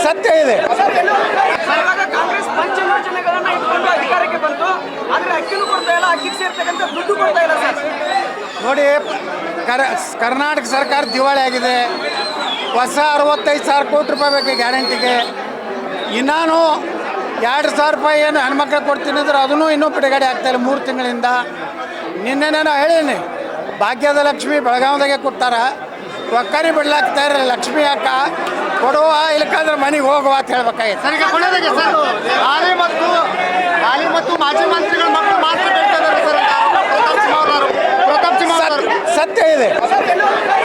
ಸತ್ಯ ಇದೆ ಇವಾಗ ಕಾಂಗ್ರೆಸ್ ಪಂಚ ಯೋಜನೆಗಳನ್ನ ಇಟ್ಕೊಂಡು ಅಧಿಕಾರಕ್ಕೆ ಬಂತು ಆದ್ರೆ ಅಕ್ಕಿನೂ ಕೊಡ್ತಾ ಇಲ್ಲ ಅಕ್ಕಿಗೆ ಸೇರ್ತಕ್ಕಂಥ ದುಡ್ಡು ಕೊಡ್ತಾ ಇಲ್ಲ ಇದೆ ನೋಡಿ ಕರ ಕರ್ನಾಟಕ ಸರ್ಕಾರ ದಿವಾಳಿ ಆಗಿದೆ. ಹೊಸ ಅರವತ್ತೈದು ಸಾವಿರ ಕೋಟಿ ರೂಪಾಯಿ ಬೇಕು ಗ್ಯಾರಂಟಿಗೆ. ಇನ್ನೂ ಎರಡು ಸಾವಿರ ರೂಪಾಯಿ ಏನು ಹೆಣ್ಮಕ್ಳಿಗೆ ಕೊಡ್ತೀನಿ ಅಂದ್ರೆ ಅದನ್ನು ಇನ್ನೂ ಬಿಡುಗಡೆ ಆಗ್ತಾಯಿಲ್ಲ ಮೂರು ತಿಂಗಳಿಂದ. ನಿನ್ನೆ ನಾನು ಹೇಳೀನಿ ಭಾಗ್ಯದ ಲಕ್ಷ್ಮಿ ಬೆಳಗಾವಿದಾಗೆ ಕೊಡ್ತಾರ. ಒಕ್ಕರಿ ಬಿಡ್ಲಾಕ್ತಾ ಇರಲಿಲ್ಲ ಲಕ್ಷ್ಮಿ ಅಕ್ಕ ಕೊಡುವ ಇಲ್ಕಂದ್ರೆ ಮನೆಗೆ ಹೋಗುವ ಅಂತ ಹೇಳ್ಬೇಕಾಗಿತ್ತು. ಸರ್ ಈಗ ಕೊನೆಯದಾಗಿ ಸರ್. ಹಾಲಿ ಮತ್ತು ಹಾಲಿ ಮತ್ತು ಮಾಜಿ ಮಂತ್ರಿಗಳ ಮಕ್ಕಳು ಮಾತ್ರ ಸರ್ ಪ್ರತಾಪ್ ಸಿಂಹ ಅವರು ಪ್ರತಾಪ್ ಸಿಂಹ ಸತ್ಯ ಇದೆ.